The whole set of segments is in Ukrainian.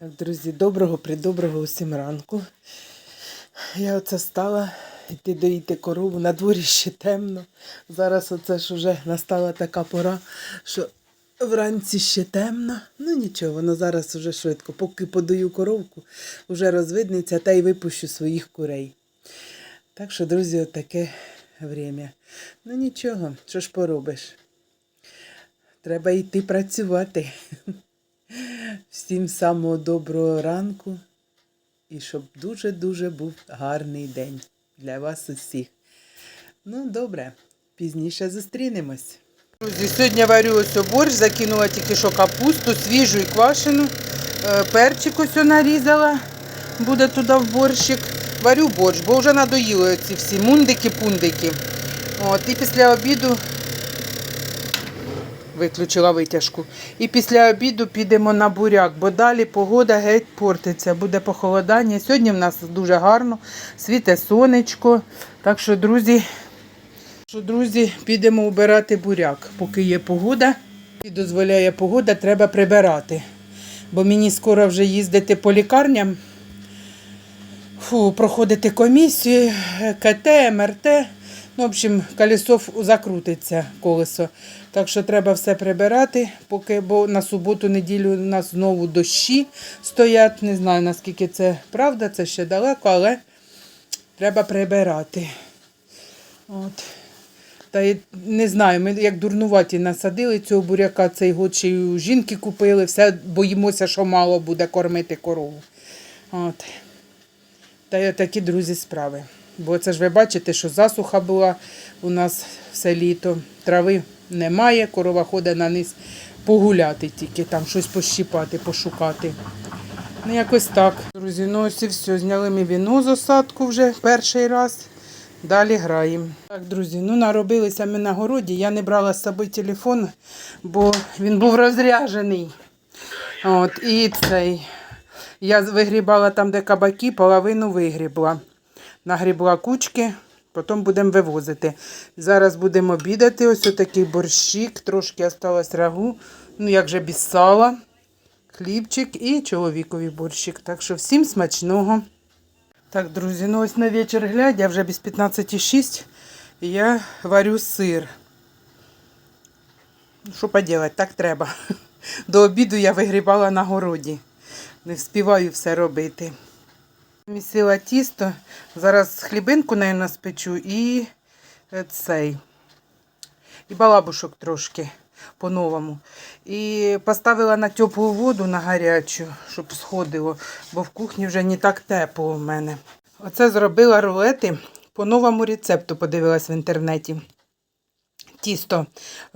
Так, друзі, доброго, придоброго усім ранку. Я оце стала йти доїти корову. На дворі ще темно. Зараз оце ж вже настала така пора, що вранці ще темно. Ну нічого, воно зараз вже швидко. Поки подаю коровку, вже розвиднеться та й випущу своїх курей. Так що, друзі, таке время. Ну нічого, що ж поробиш? Треба йти працювати. Всім самого доброго ранку і щоб дуже-дуже був гарний день для вас усіх. Ну, добре, пізніше зустрінемось. Друзі, сьогодні варю ось борщ, закинула тільки що капусту, свіжу і квашену. Е, Перчик ось нарізала, буде туди в борщик. Варю борщ, бо вже надоїли ці всі мундики-пундики. От, і після обіду виключила витяжку. І після обіду підемо на буряк, бо далі погода геть портиться, буде похолодання. Сьогодні в нас дуже гарно, світе сонечко. Так що, друзі, що, друзі, підемо убирати буряк. Поки є погода і дозволяє погода, треба прибирати. Бо мені скоро вже їздити по лікарням. Фу, проходити комісію, КТ, МРТ. Ну, в общем, колесо закрутиться колесо. Так що треба все прибирати, поки, бо на суботу-неділю у нас знову дощі стоять. Не знаю, наскільки це правда, це ще далеко, але треба прибирати. От. Та й не знаю, ми як дурнуваті насадили цього буряка, цей год ще й у жінки купили, все боїмося, що мало буде кормити корову. От. Та й такі, друзі, справи. Бо це ж ви бачите, що засуха була у нас все літо. Трави немає, корова ходить на низ погуляти тільки, там щось пощіпати, пошукати. Ну, якось так. Друзі, ну ось і все. Зняли ми віно з осадку вже перший раз. Далі граємо. Так, друзі, ну наробилися ми на городі. Я не брала з собою телефон, бо він був розряжений. От, і цей. Я вигрібала там, де кабаки, половину вигрібла. Нагрібла кучки, потім будемо вивозити. Зараз будемо обідати. Ось отакий борщик, трошки осталось рагу. Ну, як же без сала, хлібчик і чоловіковий борщик. Так що всім смачного. Так, друзі, ну ось на вечір глядя, вже без 15,6 я варю сир. Що поділати, так треба. До обіду я вигрібала на городі. Не вспіваю все робити. Місила тісто. Зараз хлібинку, мабуть, спечу і е, цей. І балабушок трошки по-новому. І поставила на теплу воду на гарячу, щоб сходило, бо в кухні вже не так тепло у мене. Оце зробила рулети по новому рецепту, подивилась в інтернеті. Тісто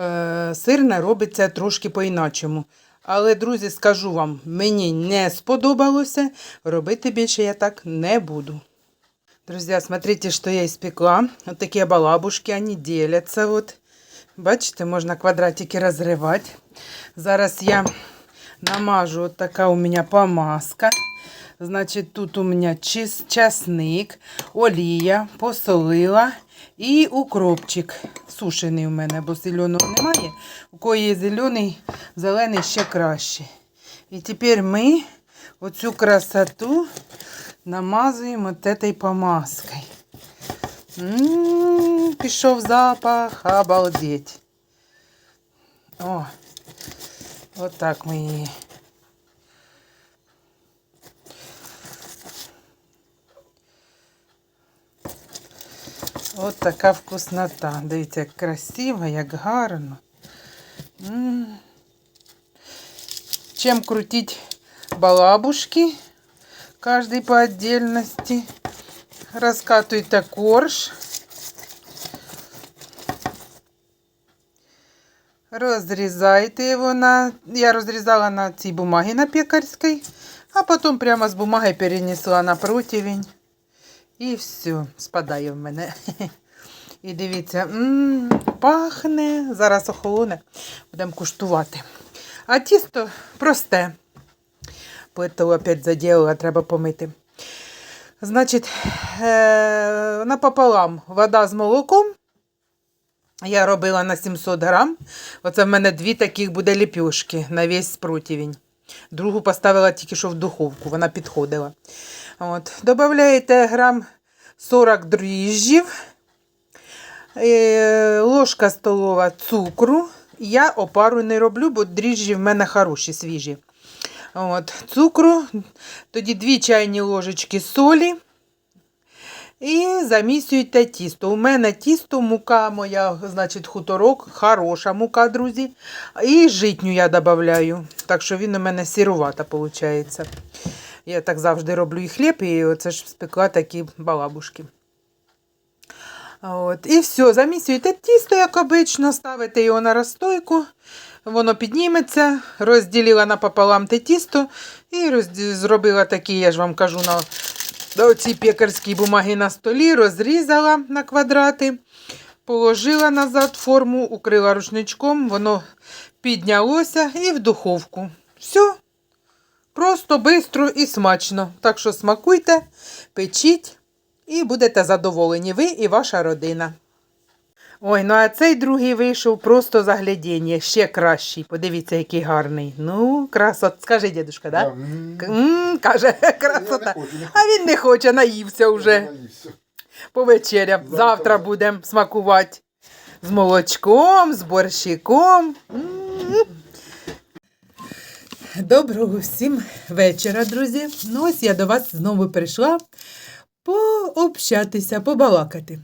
е, сирне робиться трошки по-іначому. Але, друзі, скажу вам, мені не сподобалося. Робити більше я так не буду. Друзья, смотрите, что я испекла. Вот такие балабушки, они делятся. Вот. Бачите, можна квадратики розривати. Зараз я намажу, от така у мене помазка. Значить, тут у мене чес- часник, олія, посолила і укропчик. Сушений у мене, бо зеленого немає. У кого є зелений, зелений ще краще. І тепер ми оцю красоту намазуємо от этой помазкою. М, Пішов запах, обалдеть. О, от так ми її. От така вкуснота. Дивіться, як красиво, як гарно. М. Чим крутить балабушки, каждый по отдельности. Раскатывайте корж. Розрізайте його на. Я розрізала на цій бумагі на пекарській, а потім прямо з бумаги перенесла на противень. І все, спадає в мене. І дивіться, пахне. Зараз охолоне, будемо куштувати. А тісто просте. Поэтому опять заділила, треба помити. Значить, е- напополам вода з молоком. Я робила на 700 грам. Оце в мене дві таких буде ліпюшки на весь противень. Другу поставила тільки що в духовку, вона підходила. От. Додаєте грам 40 дріжджів, е, ложка столова цукру. Я опару не роблю, бо дріжджі в мене хороші, свіжі. От. Цукру, тоді 2 чайні ложечки солі. І замісюйте тісто. У мене тісто, мука моя, значить, хуторок, хороша мука, друзі. І житню я додаю. Так що він у мене сірувата, виходить. Я так завжди роблю і хліб, і оце ж спекла такі балабушки. От. І все, замісюєте тісто, як обично, ставите його на розстойку, воно підніметься, розділила напополам те тісто і розді- зробила такі, я ж вам кажу, на до оці пекарські бумаги на столі, розрізала на квадрати, положила назад форму, укрила рушничком, воно піднялося і в духовку. Все. Просто, швидко і смачно. Так що смакуйте, печіть і будете задоволені ви і ваша родина. Ой, ну а цей другий вийшов просто заглядіння, ще кращий. Подивіться, який гарний. Ну, красот. Скажи, дідушка, да? м, К- м, каже, красота. не хочу, А він не хоче, наївся вже наївся. по вечерям. Завтра. Завтра будемо смакувати з молочком, з борщиком. М. Доброго всім вечора, друзі. Ну ось я до вас знову прийшла пообщатися, побалакати.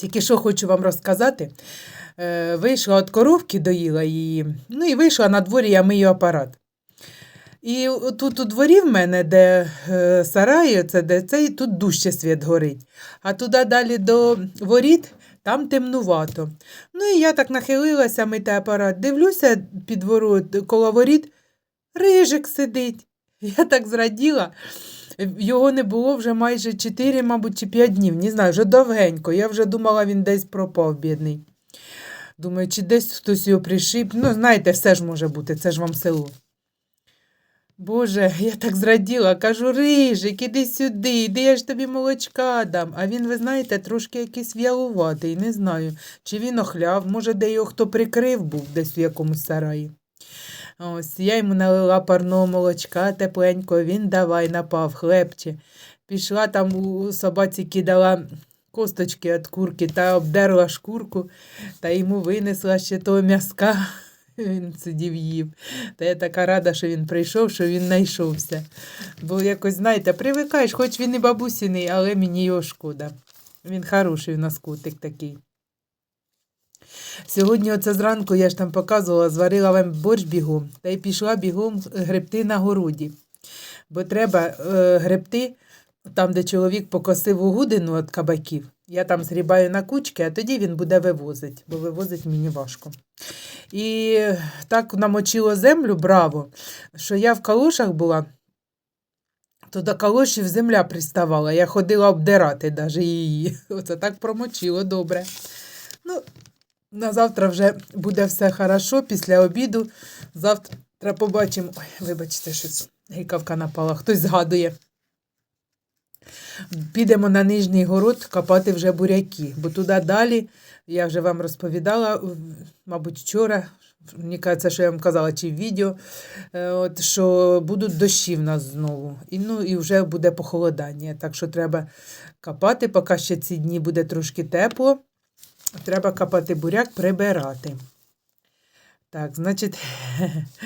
Тільки що хочу вам розказати. Е, Вийшла від коровки, доїла її, ну і вийшла на дворі, я мию апарат. І тут у дворі в мене, де е, сарай, це де цей, тут дужче світ горить. А туди далі до воріт, там темнувато. Ну і я так нахилилася мити апарат. Дивлюся під ворот, коло воріт, рижик сидить. Я так зраділа. Його не було вже майже 4, мабуть, чи 5 днів. Не знаю, вже довгенько. Я вже думала, він десь пропав, бідний. Думаю, чи десь хтось його пришиб. Ну, знаєте, все ж може бути, це ж вам село. Боже, я так зраділа, кажу, Рижик, іди сюди, іди, я ж тобі молочка дам. А він, ви знаєте, трошки якийсь в'ялуватий, не знаю, чи він охляв, може, де його хто прикрив був десь в якомусь сараї. Ось, я йому налила парного молочка тепленького, він давай напав, хлебче. Пішла там у собаці кидала косточки від курки та обдерла шкурку, та йому винесла ще того м'язка. Він сидів їв. Та я така рада, що він прийшов, що він знайшовся. Бо якось, знаєте, привикаєш, хоч він і бабусіний, але мені його шкода. Він хороший у нас котик такий. Сьогодні оце зранку я ж там показувала, зварила вам борщ бігом та й пішла бігом гребти на городі. Бо треба е, гребти там, де чоловік покосив угудину від кабаків. Я там зрібаю на кучки, а тоді він буде вивозити, бо вивозить мені важко. І так намочило землю браво, що я в калошах була, то до калошів земля приставала. Я ходила обдирати даже її. Оце так промочило добре. Ну, на завтра вже буде все хорошо після обіду. Завтра побачимо. Ой, вибачте, щось гикавка напала. Хтось згадує. Підемо на нижній город копати вже буряки, бо туди далі, я вже вам розповідала, мабуть, вчора, мені кажеться, що я вам казала, чи в відео, е, от, що будуть дощі в нас знову. І, ну, і вже буде похолодання. Так що треба копати, поки ще ці дні буде трошки тепло. Треба копати буряк, прибирати. Так, значить,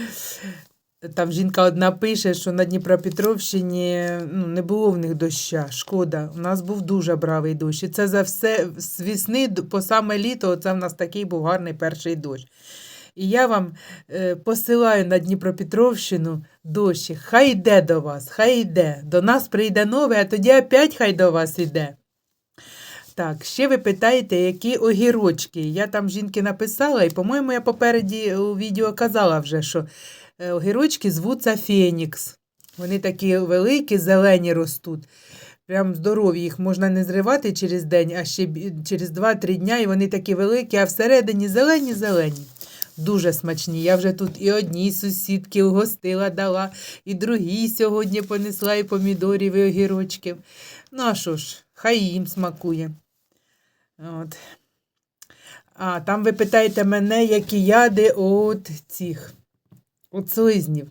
там жінка одна пише, що на Дніпропетровщині ну, не було в них доща. Шкода. У нас був дуже бравий дощ. І це за все з весни по саме літо, це в нас такий був гарний перший дощ. І я вам е, посилаю на Дніпропетровщину дощі. Хай йде до вас, хай йде. До нас прийде новий, а тоді опять хай до вас йде. Так, ще ви питаєте, які огірочки. Я там жінки написала, і, по-моєму, я попереді у відео казала вже, що е, огірочки звуться Фенікс. Вони такі великі, зелені ростуть. Прям здорові, їх можна не зривати через день, а ще через 2-3 дня, і вони такі великі, а всередині зелені-зелені. Дуже смачні. Я вже тут і одній сусідки угостила дала, і другій сьогодні понесла і помідорів, і огірочків. Ну, а що ж, хай їм смакує. От. А там ви питаєте мене, які яди от цих от слизнів.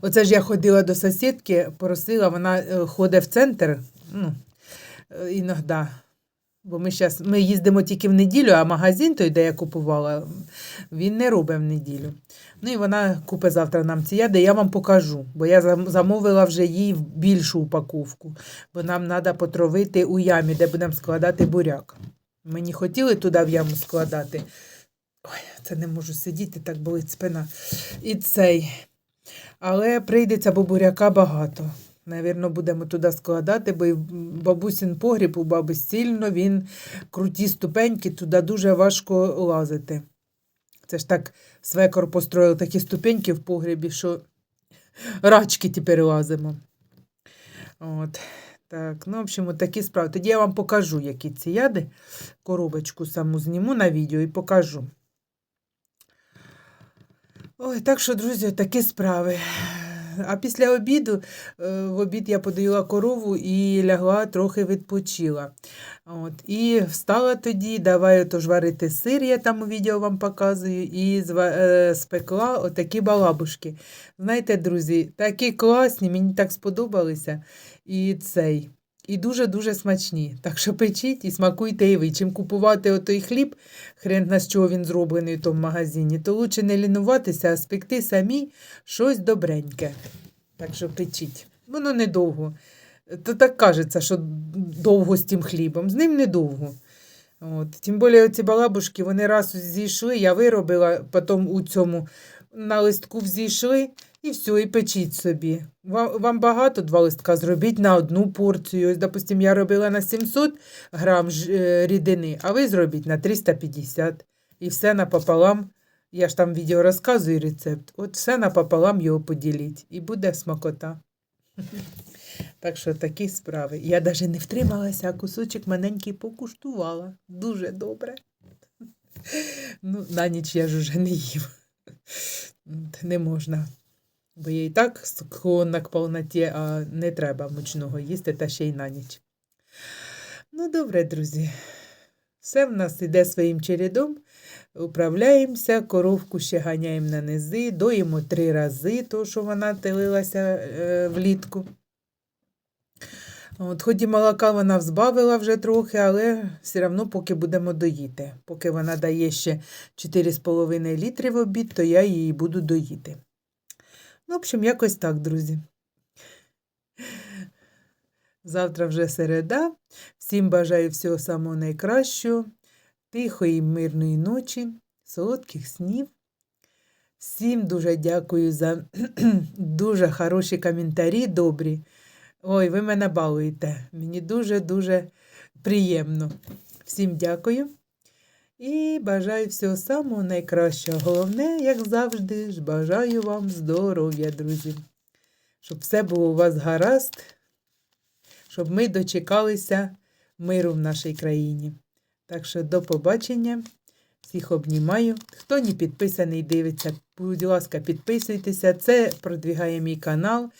Оце ж я ходила до сусідки, просила, вона е, ходить в центр ну, е, іноді. Бо ми, щас, ми їздимо тільки в неділю, а магазин той, де я купувала, він не робить в неділю. Ну і вона купить завтра нам ці яди, я вам покажу, бо я замовила вже їй більшу упаковку, бо нам треба потровити у ямі, де будемо складати буряк. Мені хотіли туди в яму складати. Ой, це не можу сидіти, так болить спина. І цей. Але прийдеться, бо буряка багато. Навірно, будемо туди складати, бо і бабусін погріб у баби сильно, він круті ступеньки, туди дуже важко лазити. Це ж так свекор построїв такі ступеньки в погрібі, що рачки тепер лазимо. От. Так, ну, в общем, такі справи. Тоді я вам покажу, які ці яди. Коробочку саму зніму на відео і покажу. Ой, так що, друзі, такі справи. А після обіду, е, в обід я подоїла корову і лягла, трохи відпочила. От, і встала тоді, давай отож варити сир, я там у відео вам показую, і е, спекла отакі балабушки. Знаєте, друзі, такі класні, мені так сподобалися. І цей. І дуже-дуже смачні. Так що печіть і смакуйте і ви. Чим купувати отой хліб, хрен на чого він зроблений в тому магазині, то лучше не лінуватися, а спекти самі щось добреньке. Так що печіть. Воно недовго. То так кажеться, що довго з тим хлібом. З ним недовго. От. Тим більше ці балабушки, вони раз зійшли, я виробила, потім у цьому на листку взійшли, і все, і печіть собі. Вам, вам багато два листка зробіть на одну порцію. Ось, допустим, я робила на 700 грам е, рідини, а ви зробіть на 350. І все напополам. Я ж там відео розказую рецепт. От все напополам його поділіть. І буде смакота. Так що такі справи. Я навіть не втрималася, а кусочок маленький покуштувала. Дуже добре. Ну, на ніч я ж уже не їв. Не можна. Бо я і так склонна к повноті, а не треба мучного їсти та ще й на ніч. Ну, добре, друзі. Все в нас іде своїм чередом. Управляємося, коровку ще ганяємо на низи, доїмо три рази, то що вона телилася е, влітку. От, хоч молока вона взбавила вже трохи, але все одно поки будемо доїти. Поки вона дає ще 4,5 літри в обід, то я її буду доїти. Ну, в общем, якось так, друзі. Завтра вже середа. Всім бажаю всього самого найкращого, тихої, мирної ночі, солодких снів. Всім дуже дякую за дуже хороші коментарі, добрі. Ой, ви мене балуєте. Мені дуже-дуже приємно. Всім дякую. І бажаю всього самого найкращого. Головне, як завжди, ж бажаю вам здоров'я, друзі. Щоб все було у вас гаразд, щоб ми дочекалися миру в нашій країні. Так що до побачення. Всіх обнімаю. Хто не підписаний, дивиться, будь ласка, підписуйтеся. Це продвігає мій канал.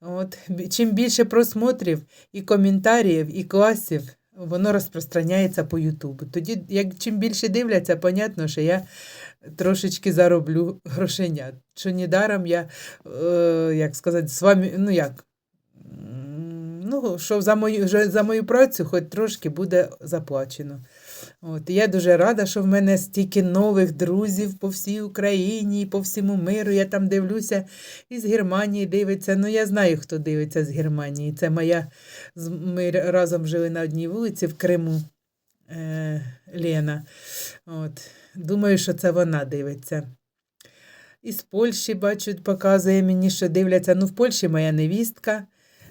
От, чим більше просмотрів і коментарів, і класів, воно розпространяється по Ютубу. Тоді, як чим більше дивляться, понятно, що я трошечки зароблю грошенят. Що недаром я, е, як сказати, з вами, ну як, ну, що за мою, за мою працю хоч трошки буде заплачено. От, я дуже рада, що в мене стільки нових друзів по всій Україні, по всьому миру. Я там дивлюся із Германії дивиться. Ну, я знаю, хто дивиться з Германії. Це моя. Ми разом жили на одній вулиці в Криму е, Лена. От. Думаю, що це вона дивиться. Із Польщі, бачу, показує мені, що дивляться. Ну, в Польщі моя невістка.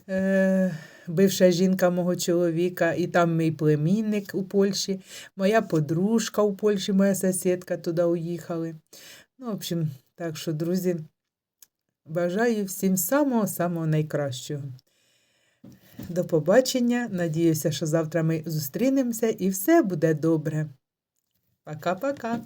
Е, бивша жінка мого чоловіка, і там мій племінник у Польщі, моя подружка у Польщі, моя сусідка туди уїхали. Ну, в общем, так що, друзі, бажаю всім самого-самого найкращого. До побачення. Надіюся, що завтра ми зустрінемося і все буде добре. Пока-пока.